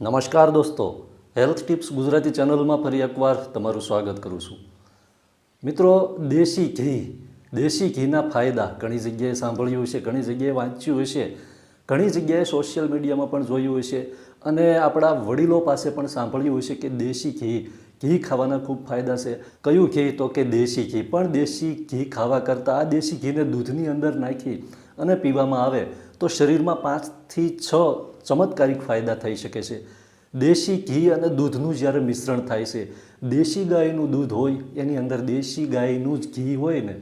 નમસ્કાર દોસ્તો. Health tips Gujarati ચેનલમાં ફરી એકવાર તમારું સ્વાગત કરું છું. મિત્રો, દેશી ઘી, દેશી ઘીના ફાયદા ઘણી જગ્યાએ સાંભળ્યું હશે, ઘણી જગ્યાએ વાંચ્યું હશે, ઘણી જગ્યાએ સોશિયલ મીડિયામાં પણ જોયું હશે અને આપણા વડીલો પાસે પણ સાંભળ્યું હશે કે દેશી ઘી ઘી ખાવાના ખૂબ ફાયદા છે. કયું ઘી? તો કે દેશી ઘી. પણ દેશી ઘી ખાવા કરતાં આ દેશી ઘીને દૂધની અંદર નાખી અને પીવામાં આવે તો શરીરમાં પાંચથી છ ચમત્કારિક ફાયદા થઈ શકે છે. દેશી ઘી અને દૂધનું જ્યારે મિશ્રણ થાય છે, દેશી ગાયનું દૂધ હોય, એની અંદર દેશી ગાયનું જ ઘી હોય ને,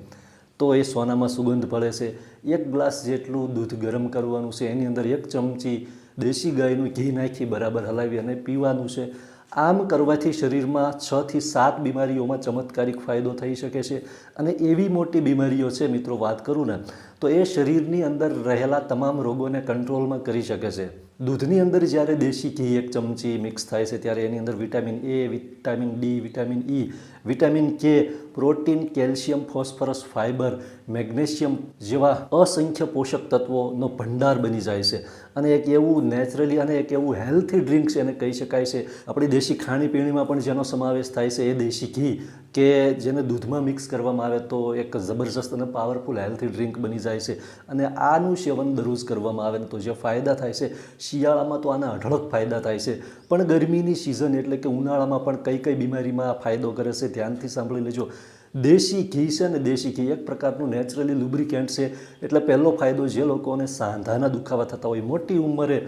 તો એ સોનામાં સુગંધ પડે છે. એક ગ્લાસ જેટલું દૂધ ગરમ કરવાનું છે, એની અંદર એક ચમચી દેશી ગાયનું ઘી નાખી બરાબર હલાવી અને પીવાનું છે. આમ કરવાથી શરીરમાં છથી સાત બીમારીઓમાં ચમત્કારિક ફાયદો થઈ શકે છે. અને એવી મોટી બીમારીઓ છે, મિત્રો, વાત કરું ને, તો એ શરીરની અંદર રહેલા તમામ રોગોને કંટ્રોલમાં કરી શકે છે. દૂધની અંદર જ્યારે દેશી ઘી એક ચમચી મિક્સ થાય છે, ત્યારે એની અંદર vitamin A vitamin D vitamin E vitamin K protein, calcium, phosphorus, fibre, magnesium જેવા અસંખ્ય પોષક તત્વોનો ભંડાર બની જાય છે. અને એક એવું નેચરલી અને એક એવું હેલ્થી ડ્રિંક્સ એને કહી શકાય છે. આપણી દેશી ખાણીપીણીમાં પણ જેનો સમાવેશ થાય છે એ દેશી ઘી, કે જેને દૂધમાં મિક્સ કરવામાં આવે તો એક જબરજસ્ત અને પાવરફુલ હેલ્થી ડ્રિંક બની જાય છે. અને આનું સેવન દરરોજ કરવામાં આવે તો જે ફાયદા થાય છે, શિયાળામાં તો આના અઢળક ફાયદા થાય છે. પણ ગરમીની સિઝન એટલે કે ઉનાળામાં પણ કઈ કઈ બીમારીમાં ફાયદો કરે છે, ધ્યાનથી સાંભળી લેજો. દેશી ઘી છે ને દેશી ઘી એક પ્રકારનું નેચરલી લુબ્રિકેન્ટ છે. એટલે પહેલો ફાયદો જે લોકોને સાંધાના દુખાવા થતા હોય, મોટી ઉંમરે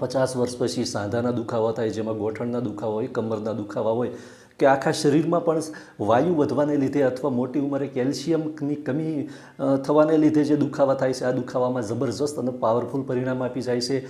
પચાસ વર્ષ પછી સાંધાના દુખાવા થાય, જેમાં ગોઠણના દુખાવા હોય, કમરના દુખાવા હોય, કે આખા શરીરમાં પણ વાયુ વધવાને લીધે અથવા મોટી ઉંમરે કેલ્શિયમની કમી થવાને લીધે જે દુખાવા થાય છે, આ દુખાવામાં જબરજસ્ત અને પાવરફુલ પરિણામ આપી જાય છે.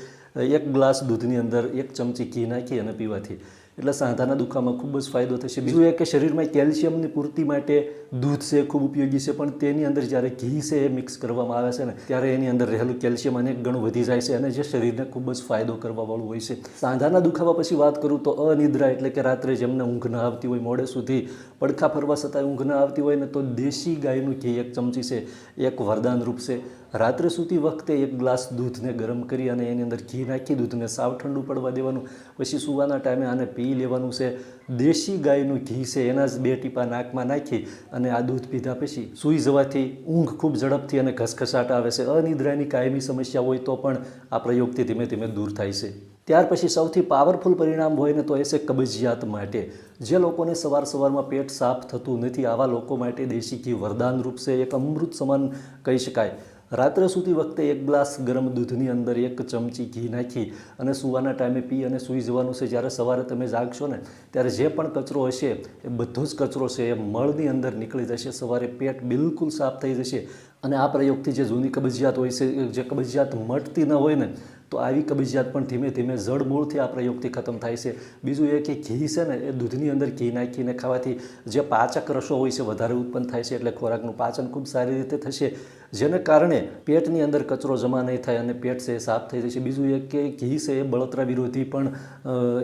એક ગ્લાસ દૂધની અંદર એક ચમચી ઘી નાખી અને પીવાથી એટલે સાંધાના દુખાવામાં ખૂબ જ ફાયદો થશે. બીજું એ કે શરીરમાં કેલ્શિયમની પૂર્તિ માટે દૂધ છે, ખૂબ ઉપયોગી છે, પણ તેની અંદર જ્યારે ઘી છે એ મિક્સ કરવામાં આવે છે ને, ત્યારે એની અંદર રહેલું કેલ્શિયમ અનેક ગણું વધી જાય છે અને જે શરીરને ખૂબ જ ફાયદો કરવાવાળું હોય છે. સાંધાના દુખાવા પછી વાત કરું તો અનિદ્રા એટલે કે રાત્રે જેમને ઊંઘ ના આવતી હોય, મોડે સુધી પડખા ફરવા છતાંય ઊંઘ ના આવતી હોય ને, તો દેશી ગાયનું ઘી એક ચમચી છે, એક વરદાન રૂપ છે. રાત્રે સૂતી વખતે એક ગ્લાસ દૂધને ગરમ કરી અને એની અંદર ઘી નાખી દૂધને સાવ ઠંડુ પડવા દેવાનું. પછી સૂવાના ટાઈમે આને પી લેવાનું છે. દેશી ગાયનું ઘી છે, એના જ બે ટીપા નાકમાં નાખી અને આ દૂધ પીધા પછી સૂઈ જવાથી ઊંઘ ખૂબ ઝડપથી અને ઘસઘસાટ આવે છે. અનિદ્રાની કાયમી સમસ્યા હોય તો પણ આ પ્રયોગથી ધીમે ધીમે દૂર થાય છે. ત્યાર પછી સૌથી પાવરફુલ પરિણામ હોય ને તો એ છે કબજિયાત માટે. જે લોકોને સવાર સવારમાં પેટ સાફ થતું નથી, આવા લોકો માટે દેશી ઘી વરદાન રૂપ છે. એક અમૃત સમાન કહી શકાય. રાત્રે સૂતી વખતે એક ગ્લાસ ગરમ દૂધની અંદર એક ચમચી ઘી નાખી અને સૂવાના ટાઈમે પી અને સૂઈ જવાનું છે. જ્યારે સવારે તમે જાગશો ને, ત્યારે જે પણ કચરો હશે, એ બધો જ કચરો છે, એ મળની અંદર નીકળી જશે. સવારે પેટ બિલકુલ સાફ થઈ જશે અને આ પ્રયોગથી જે જૂની કબજિયાત હોય છે, જે કબજિયાત મટતી ન હોય ને, તો આવી કબજિયાત પણ ધીમે ધીમે જડમૂળથી આ પ્રયોગથી ખતમ થાય છે. બીજું એ કે ઘી છે ને, એ દૂધની અંદર ઘી નાખીને ખાવાથી જે પાચક રસો હોય છે, વધારે ઉત્પન્ન થાય છે. એટલે ખોરાકનું પાચન ખૂબ સારી રીતે થશે. જેને કારણે પેટની અંદર કચરો જમા નહીં થાય અને પેટ છે એ સાફ થઈ જશે બીજું એ કે ઘી છે એ બળતરા વિરોધી પણ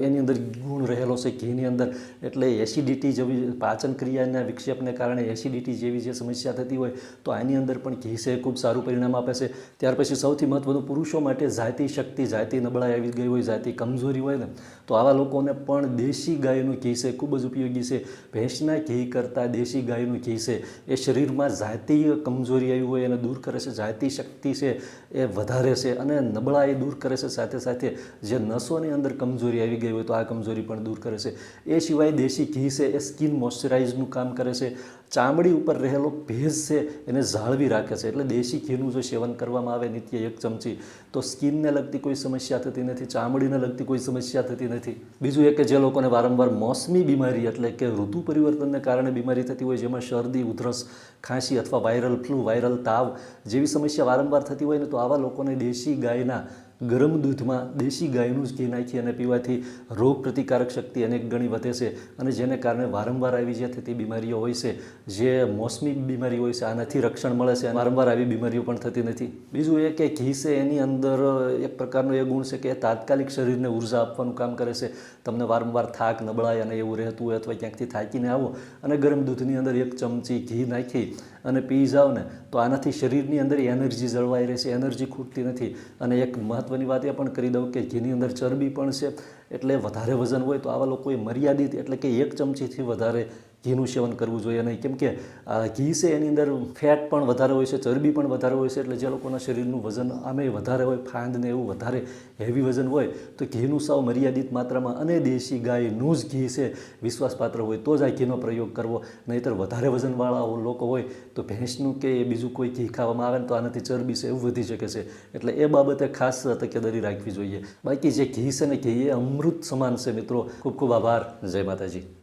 એની અંદર ગુણ રહેલો છે ઘીની અંદર. એટલે એસિડિટી જેવી પાચન ક્રિયાના વિક્ષેપને કારણે એસિડિટી જેવી જે સમસ્યા થતી હોય તો આની અંદર પણ ઘી છે ખૂબ સારું પરિણામ આપે છે. ત્યાર પછી સૌથી મહત્વનું પુરુષો માટે જાતિ શક્તિ, જાતિ નબળાઈ આવી ગઈ હોય, જાતિ કમજોરી હોય ને, તો આવા લોકોને પણ દેશી ગાયનું ઘી છે ખૂબ જ ઉપયોગી છે. ભેંસના ઘી કરતાં દેશી ગાયનું ઘી છે એ શરીરમાં જાતીય કમજોરી આવી હોય દૂર કરે છે, જાતિ શક્તિ છે એ વધારે છે અને નબળા એ દૂર કરે છે, સાથે સાથે જે નસોની અંદર કમજોરી આવી ગઈ હોય તો આ કમજોરી પણ દૂર કરે છે. એ સિવાય દેશી ઘી છે, એ સ્કિન મોઇશ્ચરાઇઝનું કામ કરે છે. ચામડી ઉપર રહેલો ભેજ છે, એને જાળવી રાખે છે. એટલે દેશી ઘીનું જો સેવન કરવામાં આવે નિત્ય એક ચમચી, તો સ્કિનને લગતી કોઈ સમસ્યા થતી નથી, ચામડીને લગતી કોઈ સમસ્યા થતી નથી. બીજું એ કે જે લોકોને વારંવાર મોસમી બીમારી એટલે કે ઋતુ પરિવર્તનને કારણે બીમારી થતી હોય, જેમાં શરદી, ઉધરસ, ખાંસી અથવા વાયરલ ફ્લૂ વાયરલ તાવ જેવી સમસ્યા વારંવાર થતી હોય ને તો આવા લોકોને દેશી ગાયના ગરમ દૂધમાં દેશી ગાયનું જ ઘી નાખી અને પીવાથી રોગ પ્રતિકારક શક્તિ અનેક ગણી વધે છે. અને જેને કારણે વારંવાર આવી જે થતી બીમારીઓ હોય છે, જે મોસમી બીમારી હોય છે, આનાથી રક્ષણ મળે છે વારંવાર આવી બીમારીઓ પણ થતી નથી. બીજું એ કે ઘી છે એની અંદર એક પ્રકારનો એ ગુણ છે કે તાત્કાલિક શરીરને ઊર્જા આપવાનું કામ કરે છે. તમને વારંવાર થાક નબળાઈ અને એવું રહેતું હોય અથવા ક્યાંકથી થાકીને આવો અને ગરમ દૂધની અંદર એક ચમચી ઘી નાખી અને પી જાઓ ને તો આનાથી શરીરની અંદર એનર્જી જળવાઈ રહેશે, એનર્જી ખૂટતી નથી. અને એક મહત્ત્વની વાત એ પણ કરી દઉં કે જેની અંદર ચરબી પણ છે એટલે વધારે વજન હોય તો આવા લોકોએ મર્યાદિત એટલે કે એક ચમચીથી વધારે ઘીનું સેવન કરવું જોઈએ નહીં. કેમ કે ઘી છે એની અંદર ફેટ પણ વધારે હોય છે, ચરબી પણ વધારે હોય છે એટલે જે લોકોના શરીરનું વજન આમે વધારે હોય, ફાંદ ને એવું વધારે હેવી વજન હોય, તો ઘીનું સાવ મર્યાદિત માત્રામાં અને દેશી ગાયનું જ ઘી છે વિશ્વાસપાત્ર હોય તો જ આ ઘીનો પ્રયોગ કરવો. નહીંતર વધારે વજનવાળા લોકો હોય તો ભેંસનું કે બીજું કોઈ ઘી ખાવામાં આવે ને તો આનાથી ચરબી છે એવું વધી શકે છે. એટલે એ બાબતે ખાસ તકેદારી રાખવી જોઈએ. બાકી જે ઘી છે ને ઘી એ અમૃત સમાન છે મિત્રો. ખૂબ ખૂબ આભાર. જય માતાજી.